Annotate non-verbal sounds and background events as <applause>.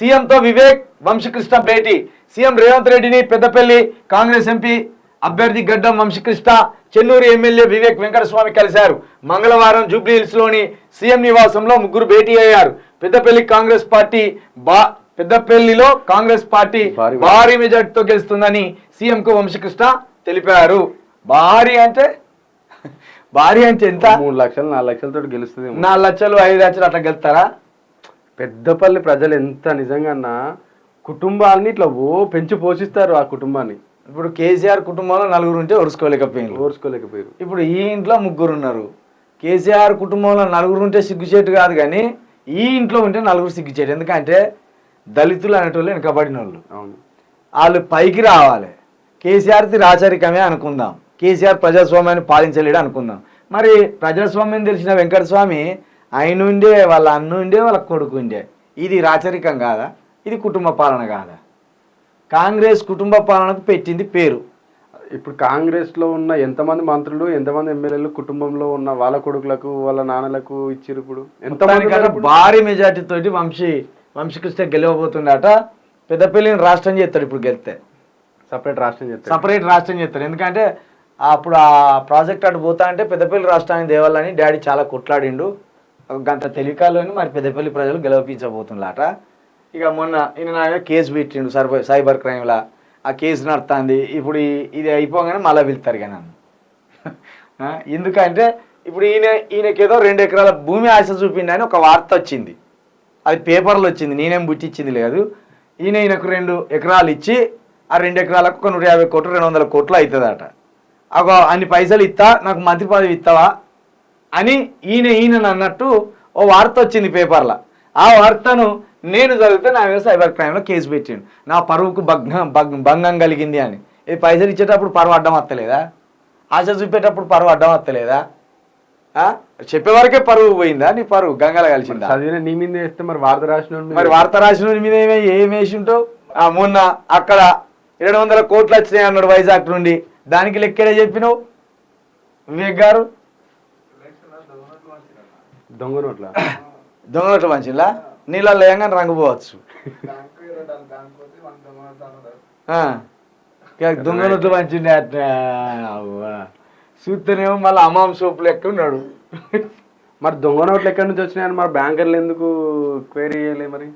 సీఎంతో వివేక్ వంశకృష్ణ భేటీ. CM Revanth రెడ్డిని Peddapalli Congress MP అభ్యర్థి Gaddam Vamsikrishna Chennur MLA Vivek Venkataswamy కలిశారు. మంగళవారం జూబ్లీ హిల్స్లోని సీఎం నివాసంలో ముగ్గురు భేటీ అయ్యారు. పెద్దపల్లి కాంగ్రెస్ పార్టీ బా పెద్దపల్లిలో కాంగ్రెస్ పార్టీ భారీ భారీ మెజార్టీతో గెలుస్తుందని సీఎం కు వంశకృష్ణ తెలిపారు. భారీ అంటే? భారీ అంటే ఎంత? మూడు లక్షలు నాలుగు లక్షలతో గెలుస్తుంది నాలుగు లక్షలు ఐదు లక్షలు అట్లా గెలుస్తారా? పెద్దపల్లి ప్రజలు ఎంత నిజంగా అన్నా కుటుంబాలని ఇట్లా ఓ పెంచి పోషిస్తారు ఆ కుటుంబాన్ని. ఇప్పుడు కేసీఆర్ కుటుంబంలో నలుగురు ఉంటే ఒరుసుకోలేకపోయింది ఓర్చుకోలేకపోయారు ఇప్పుడు ఈ ఇంట్లో ముగ్గురు ఉన్నారు. కేసీఆర్ కుటుంబంలో నలుగురు ఉంటే సిగ్గుచేటు కాదు కానీ ఈ ఇంట్లో ఉంటే నలుగురు సిగ్గుచేటు. ఎందుకంటే దళితులు అనేటోళ్ళు వెనకబడిన వాళ్ళు అవును. వాళ్ళు పైకి రావాలి. కేసీఆర్ది రాచరికమే అనుకుందాం. కేసీఆర్ ప్రజాస్వామ్యాన్ని పాలించలేడు అనుకుందాం. మరి ప్రజాస్వామ్యం తెలిసిన వెంకటస్వామి ఆయన ఉండే వాళ్ళ అన్న ఉండే వాళ్ళ కొడుకు ఉండే ఇది రాచరికం కాదా? ఇది కుటుంబ పాలన కాదా? కాంగ్రెస్ కుటుంబ పాలనకు పెట్టింది పేరు. ఇప్పుడు కాంగ్రెస్లో ఉన్న ఎంతమంది మంత్రులు ఎంతమంది ఎమ్మెల్యేలు కుటుంబంలో ఉన్న వాళ్ళ కొడుకులకు వాళ్ళ నాన్నలకు ఇచ్చిరు ఇప్పుడు? ఎంతమంది? భారీ మెజార్టీ తోటి వంశీ వంశకృష్ణ గెలవబోతుండట పెద్దపల్లిని రాష్ట్రం చేస్తాడు ఇప్పుడు గెలిస్తే సపరేట్ రాష్ట్రం చెప్తారు సపరేట్ రాష్ట్రం చేస్తారు ఎందుకంటే అప్పుడు ఆ ప్రాజెక్ట్ అటు పోతా అంటే పెద్దపల్లి రాష్ట్రానికి దేవాలని డాడీ చాలా కొట్లాడిండు. గంత తెలికాలోని మరి పెద్దపల్లి ప్రజలు గెలవించబోతున్నారట ఇక మొన్న ఈయన నా కేసు పెట్టిండు సైబర్ సైబర్ క్రైమ్లా. ఆ కేసు నడుతుంది ఇప్పుడు ఇది అయిపోగానే మళ్ళీ పిలుస్తారు కానీ నన్ను. <laughs> ఎందుకంటే ఇప్పుడు ఈయన ఈయనకేదో రెండు ఎకరాల భూమి ఆశ చూపిండి అని ఒక వార్త వచ్చింది. అది పేపర్లో వచ్చింది. నేనేం బుట్టించింది లేదు. ఈయన ఈయనకు రెండు ఎకరాలు ఇచ్చి ఆ రెండు ఎకరాలకు ఒక నూట యాభై కోట్లు రెండు వందల కోట్లు అవుతుందట. ఒక అన్ని పైసలు ఇస్తా నాకు మంత్రి పదవి ఇస్తావా అని ఈయన ఈయన అన్నట్టు ఓ వార్త వచ్చింది పేపర్లో. ఆ వార్తను నేను చదివితే నా మీద సైబర్ క్రైమ్లో కేసు పెట్టిండు. నా పరువుకు భగ్నం భగ్- భంగం కలిగింది అని. ఇది పైసలు ఇచ్చేటప్పుడు పరువు అడ్డం వస్తలేదా? ఆశ చూపేటప్పుడు పరువు అడ్డం వస్తలేదా? ఆ? చెప్పే వరకే పరువు పోయిందా? నీ పరువు గంగల కలిసిందా? చదివిన నీ మీద వేస్తే మరి వార్త రాసిన మరి వార్త రాసిన మీద ఏమే ఏం వేసి ఉంటావు ఆ మొన్న అక్కడ ఏడు వందల కోట్లు వచ్చినాయి అన్నాడు వైజాగ్ నుండి. దానికి లెక్కడే చెప్పినావు? వివేక్ గారు? దొంగ నోట్ల? దొంగ నోట్ల మంచిలా? నీళ్ళల్లో ఏంగానే రంగు పోవచ్చు. దొంగ నోట్లు మంచిండే అట్లా అవ్వా. చూస్తేనేమో మళ్ళీ అమ్మాం సోపు లెక్క ఉన్నాడు. మరి దొంగ నోట్లు ఎక్కడి నుంచి వచ్చినాయని మరి బ్యాంకర్లు ఎందుకు క్వైరీ చేయలే మరి?